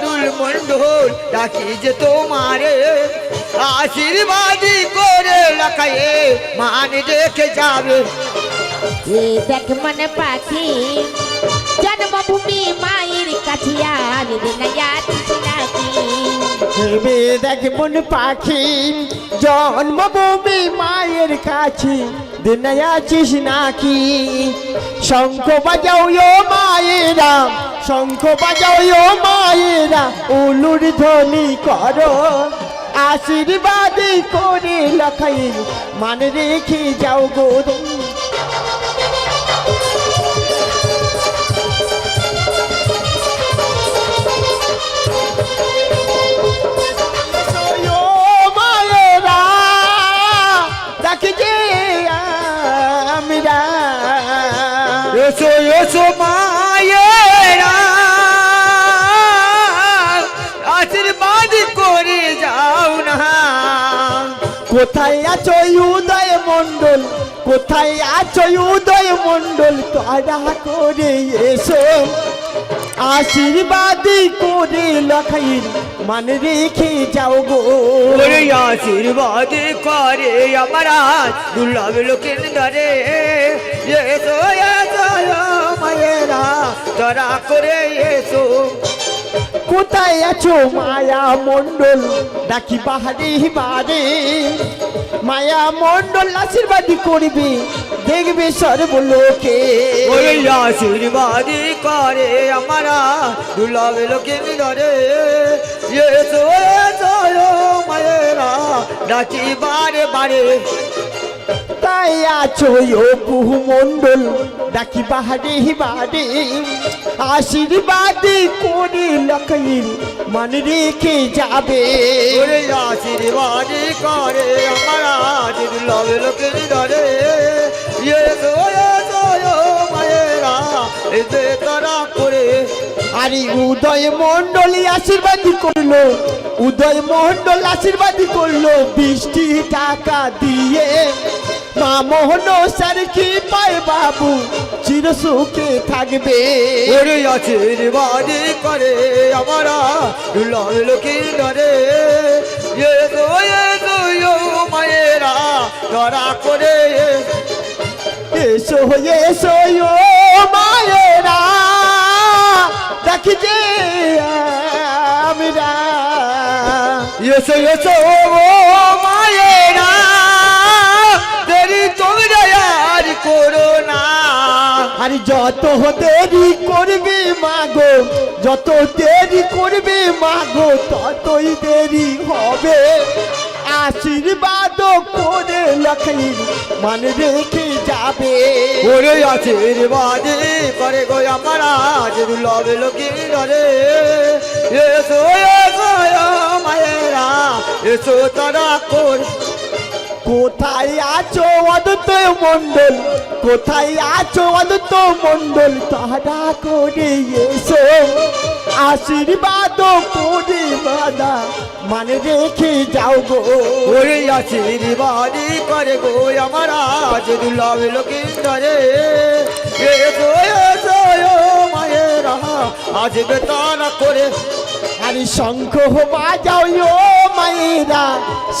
পারুল মন্ডল ডাকি যে তোমারে আশীর্বাদী করে লাখায়ে মান রেখে যাবে। দেখ মনে পাখি, জন্মভূমি মায়ের কাছে আর নাকি ভেবে দেখ মন পাখি, জন্মভূমি মায়ের কাছে। দিনায় আছিস নাকি? শঙ্খ বাজাও ও মায়েরা, শঙ্খ বাজাও ও মায়েরা, উলুর ধ্বনি করো। আশীর্বাদ করে লখাই, মান রেখে যাও গো কোথায় আছো উদয় মণ্ডল? কোথায় আছো উদয় মণ্ডল? তারা করে এসো। আশীর্বাদ করে লখাই মান রেখে যাও গো। ওরে আশীর্বাদ করে আমার দুর্লভ লোকের ধরে এসো এসো মায়েরা তারা করে এসো। কোথায় আছো মায়া মণ্ডল? ডাকি বাহারে বারে মায়া মণ্ডল আশীর্বাদ করবে দেখবে সর্বলোকে। আশীর্বাদ করে আমার ধরে এসো এসো মায়েরা ডাকি বারে বারে। তাই আছো ও বহু মণ্ডল ডাকি বাহারে বারে আশীর্বাদ করে লখাই মান রেখে যাবে। ওরে আশীর্বাদ করে আমার দুর্লভ লোকের ধরে। এসো এসো মায়েরা এসে তারা করে। আরে উদয় মন্ডল আশীর্বাদ করল উদয় মন্ডল আশীর্বাদ করল বৃষ্টি টাকা দিয়ে। মা মোহন স্যার কি পায় বাবু চির সুখে থাকবে। ওরে আশীর্বাদ করে আমরা ধরে এসো এসো মায়েরা তারা করে। এসো এসো মায়েরা দেখি যে আমরা। এসো এসো আর যত দেরি করবে মাগো, যত দেরি করবে মাগো, ততই দেরি হবে। আশীর্বাদ করে লখাই মান রেখে যাবে। ওরে আশীর্বাদ করে গো আমরা দুর্লভ লোকের ধরে এসো এসো মায়েরা, এসো তারা কর কোথায় আছো অদত মন্ডল কোথায় আছো অদত মন্ডল তারা করে এসো। আশীর্বাদ করে বাদা মানে রেখে যাও গো। ওরে আশীর্বাদ করে গো আমরা দুর্লভ লোকের ধরে এসো এসো মায়েরা আজকে তারা করে আরে শঙ্খ বাজাও ও মায়েরা,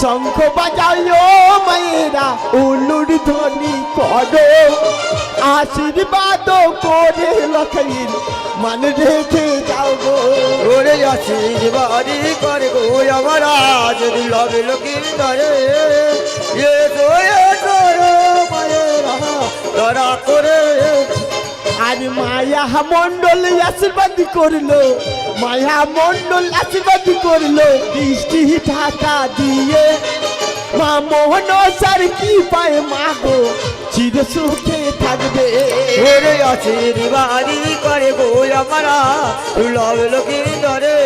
শঙ্খ বাজাও ও মায়েরা, উলুর ধ্বনি করো। আশীর্বাদ করে লখাইন মান রেখে যাও গো। ওরে আশীর্বাদ করে গো আমার আমরা দুর্লভ লোকের ধরে এসো এসো মায়েরা তারা করে আর মায়া মন্ডল আশীর্বাদ করল, মায়া মন্ডল আশীর্বাদ করল বৃষ্টি ঢাকা দিয়ে। মা মোহন স্যার কি পায় মা গো? চির সুখে থাকবে। ওরে আশীর্বাদ করে গো আমরা দুর্লভ লোকের ধরে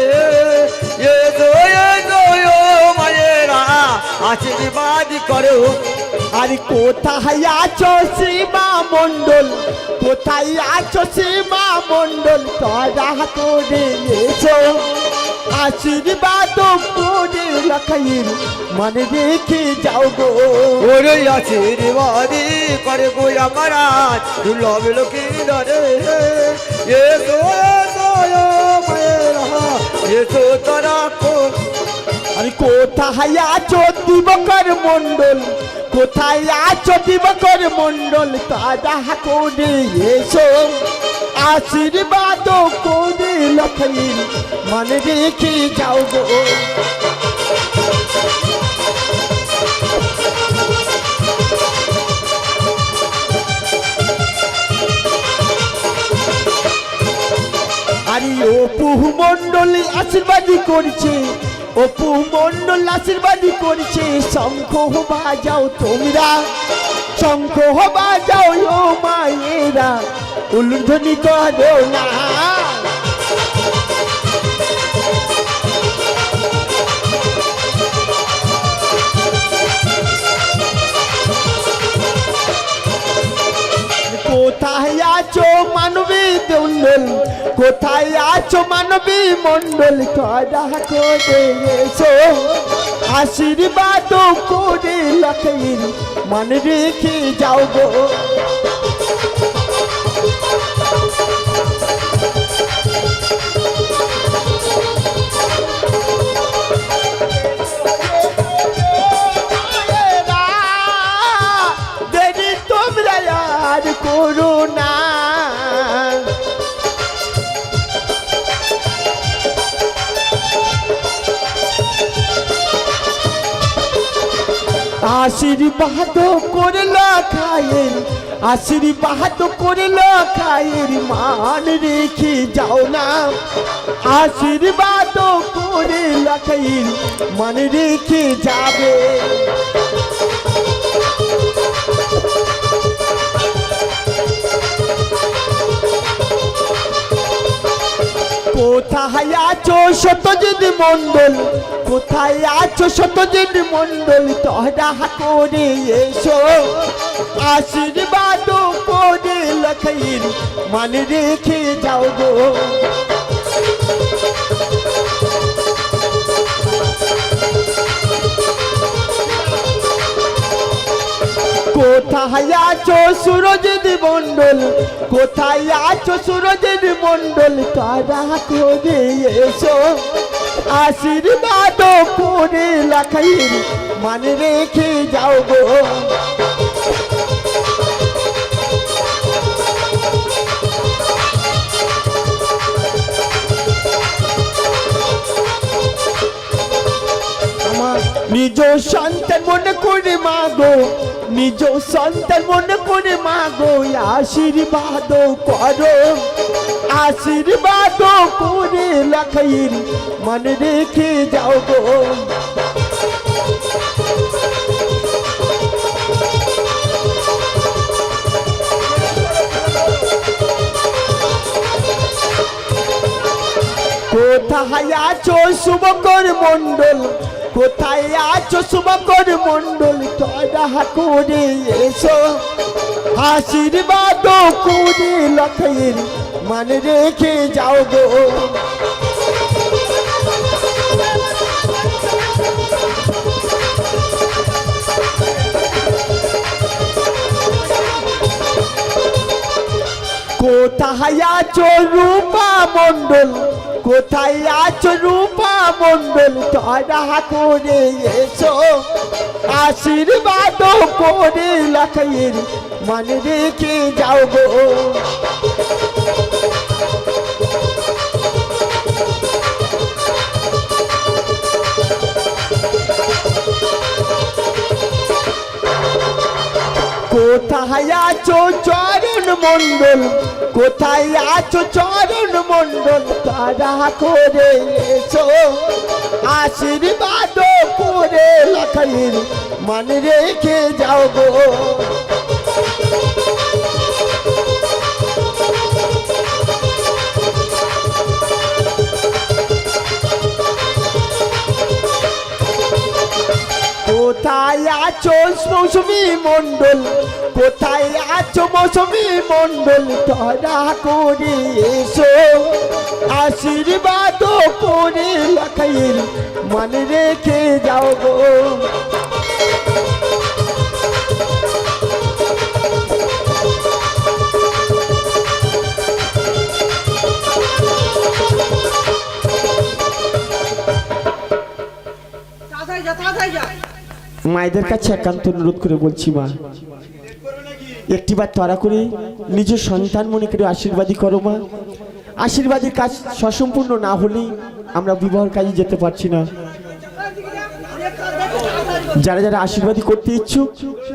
মায়েরা, আশীর্বাদ করো। আর কোথায় আছো সীমা মন্ডল কোথায় আছো সীমা মন্ডল তারা করে এসো আশীর্বাদ করে লখাইন মানে রেখে যাও গো। ওরে আশীর্বাদ করে গো আমরা দুর্লভ লোকের ধরে এসো এসো মায়েরা এসো তোরা আরে কোথায় আছো দিবকর মন্ডল কোথায় আছো দিবকর মন্ডল তারা করে এসো। আশীর্বাদ করে লক্ষ্মী, মনে রেখে যাও গো। আরে ও অপু মন্ডল আশীর্বাদ করছে। অপু মন্ডল আশীর্বাদ করছে শঙ্খ বাজাও তোমরা। শঙ্খ বাজাও ও মায়েরা উলুধ্বনি করো না। কোথায় আছো মানবী মন্ডল কোথায় আছো মানবী মন্ডল করা করে এসো। আশীর্বাদ করে লক্ষ্মীর। মন রেখে যাও গো। আশীর্বাদ করল খায়ের, আশীর্বাদ করল খায়ের মান রেখে যাও না। আশীর্বাদ করে লখাইর মান রেখে যাবে। কোথায় আছো সত্যজিৎ মন্ডল কোথায় আছো সত্যজিৎ মন্ডল তোরা করে এসো। আশীর্বাদ করে লখাইর মানে রেখে যাও গো। কোথায় আছো সুরজিৎ মন্ডল কোথায় আছো সুরজিৎ মন্ডল তারা করে এসো? আশীর্বাদ করে লাখাইর মান রেখে যাও গো। নিজ সন্তান মনে করে মাগো নিজ সন্তান মনে করে, মাগো আশীর্বাদ করো। আশীর্বাদ করে লখাইর মন রেখে যাও গো। কোথায় আছো, শুভকর মন্ডল কোথায় আছো শুভকর মন্ডল তোরা করে এসো। আশীর্বাদ করে লখাইর মান রেখে যাও গো। কোথায় আছো রূপা মন্ডল কোথায় আছো রূপা মন্ডল তারা করে এসো আশীর্বাদ করে লখাইয়ের। মান রেখে যাও গো। কোথায় আছো চরণ মন্ডল কোথায় আছো চরণ মন্ডল তারা করে এসো। আশীর্বাদ করে লখাইর মান রেখে যাও গো। কোথায় আছো মৌসুমি মন্ডল কোথায় আছো মৌসুমি মন্ডল তারা করে এসো। আশীর্বাদ করে লখাইর মন রেখে যাও গো। মায়েদের কাছে একান্ত অনুরোধ করে বলছি মা একটিবার তারা করে নিজের সন্তান মনে করে আশীর্বাদী করো মা। আশীর্বাদের কাজ সসম্পূর্ণ না হলেই আমরা বিবাহের কাজে যেতে পারছি না। যারা যারা আশীর্বাদী করতে ইচ্ছুক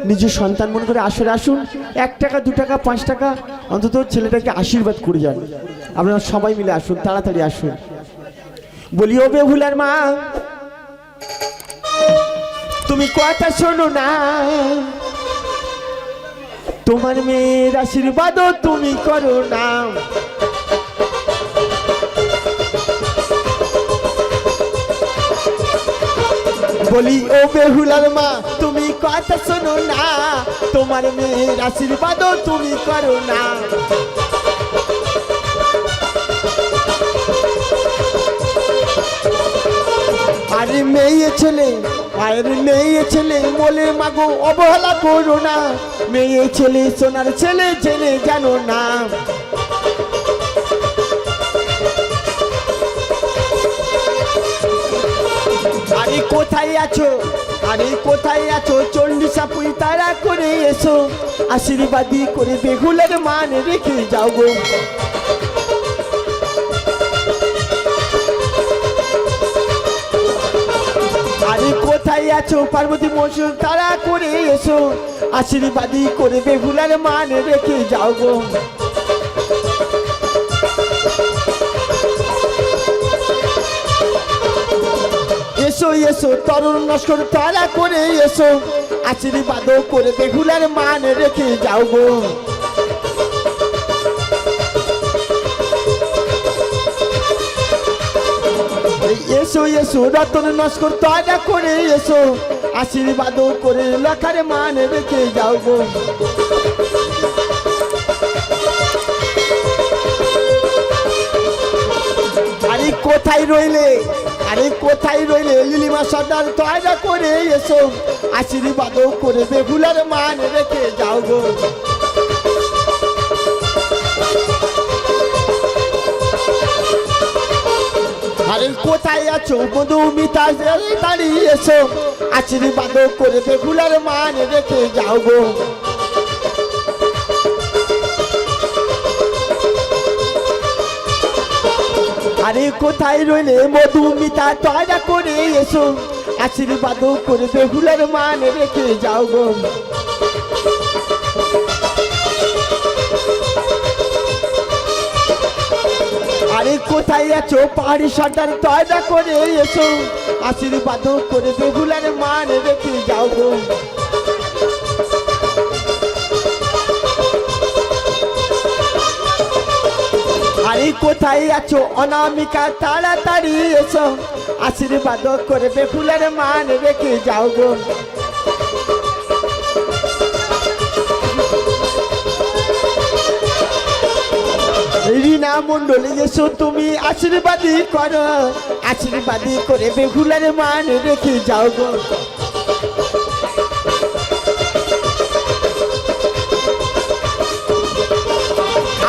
নিজের সন্তান মনে করে আসরে আসুন। এক টাকা, দু টাকা, পাঁচ টাকা, অন্তত ছেলেটাকে আশীর্বাদ করে যান। আপনারা সবাই মিলে আসুন, তাড়াতাড়ি আসুন। বলি, ও বেহুলার মা, তুমি কথা শোনো না। তোমার মেয়ের আশীর্বাদও তুমি করো না। বলি, ও বেহুলার মা, তুমি কথা শোনো না। তোমার মেয়ের আশীর্বাদও তুমি করো না। আরে মেয়ে ছেলে আরে মেয়ে ছেলে বলে মাগো অবহেলা করো না। মেয়ে ছেলে, সোনার ছেলে জেনে জানো না। আরে কোথায় আছো? আরে কোথায় আছো? চল্লিশা পুই তারা করে এসো। আশীর্বাদী করে বেগুলের মান রেখে যাও গো। আছো, পার্বতী মশুর তারা করে এসো। আশীর্বাদী করে বেগুলার মান রেখে যাও গো। এসো এসো, তরুণ নস্কর, তারা করে এসো। আশীর্বাদ করে বেগুলার মান রেখে যাও গো। এসো, রতন নস্কর তাজা করে এসো। আশীর্বাদ করে লেখার মান রেখে যাও গো। আরে কোথায় রইলে? আরে কোথায় রইলে? লিলিমা সর্দার তয়রা করে এসো। আশীর্বাদ করে বেগুলার মান রেখে যাও গো। কোথায় আছো? মধুমিতা দাঁড়িয়ে এসো। আশীর্বাদ করে বেগুলার মান রেখে যাও গো। আরে কোথায় রইলে মধুমিতা তয়রা করে এসো। আশীর্বাদ করে বেহুলার মান রেখে যাও গো। আরে কোথায় আছো? পাহাড়ি সর্দার তয়রা করে এসো। আশীর্বাদ করে বেহুলার মান রেখে যাও গো। আরে কোথায় আছো? অনামিকা, তাড়াতাড়ি এসো। আশীর্বাদ করে বেকুলের মান রেখে যাও গো। রিনা মন্ডলী, এসো তুমি আশীর্বাদী করো। আশীর্বাদী করে বেহুলার মান রেখে যাও গো।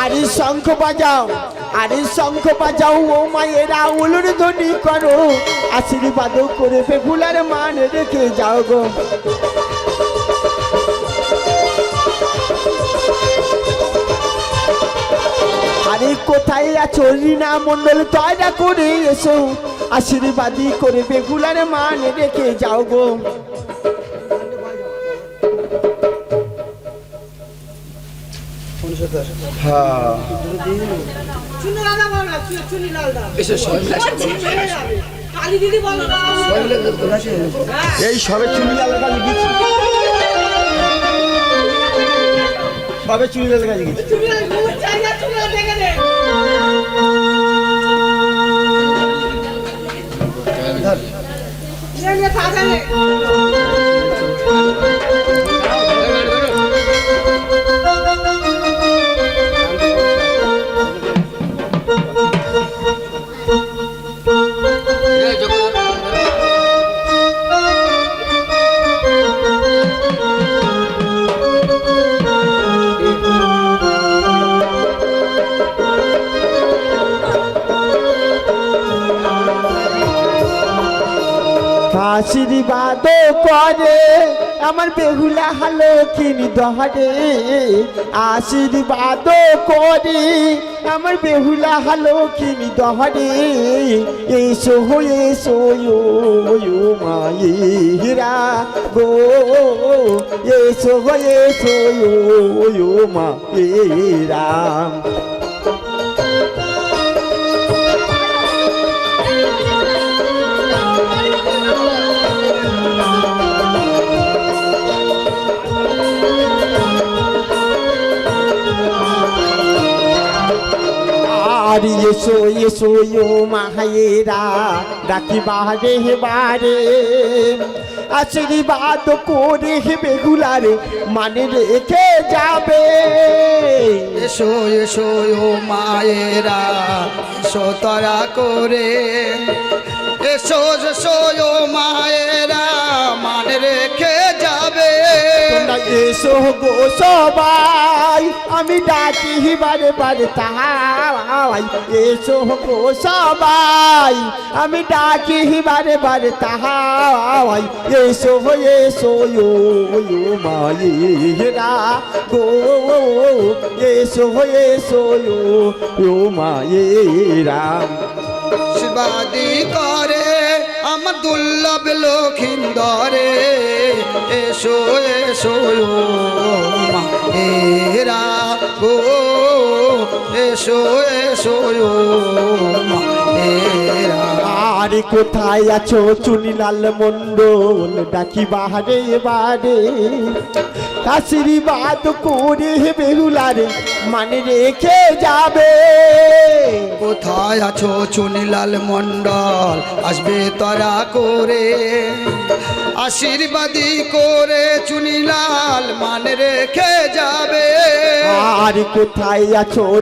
আরে শঙ্খ বাজাও, আরে শঙ্খ বাজাও, ও মায়েরা উলুর ধ্বনি করো। আশীর্বাদ করে বেগুলার মান রেখে যাও গো। আরে কোথায় আছো রিনা মন্ডল তয়রা করে এসো। আশীর্বাদী করে বেগুলার মান রেখে যাও গো। না এই সবে চুনি লাল কাছে গেছি। সবে চুনি কাছে গেছি। নে আশীর্বাদ করে। আমার বেহুলা হালো কিনি দহরে। আশীর্বাদ করে। আমার বেহুলা হালো কিনি দহরে। এসো এসো মায়েরা গো। এসো এসো মায়েরা। এসো এসো মায়েরা ডাকি বারে বারে আশীর্বাদ করে বেগুলারে মানে রেখে যাবে এসো এসো মায়েরা এসো তারা করে এসো এসো মায়েরা মান রেখে তোমরা এসো গো সবাই, আমি ডাকি বারে বারে তাহাই এসো গো সবাই, আমি ডাকি বারে বারে তাহাই এসো এসো ইয়ো মায়েরা গো। এসো এসো ইয়ো মায়েরা। শিবাদি করে দুর্লভ লক্ষিন্দরে এসো এসো মায়েরা গো, এসো এসো মায়েরা আর কোথায় আছো চুনিলাল মন্ডল ডাকি বাহারে বারে আশীর্বাদ করে বেহুলারে মানে রেখে যাবে। কোথায় আছো চুনিলাল মন্ডল আসবে তারা করে। আশীর্বাদী করে চুনিলাল মানে রেখে যাবে। আর কোথায় আছো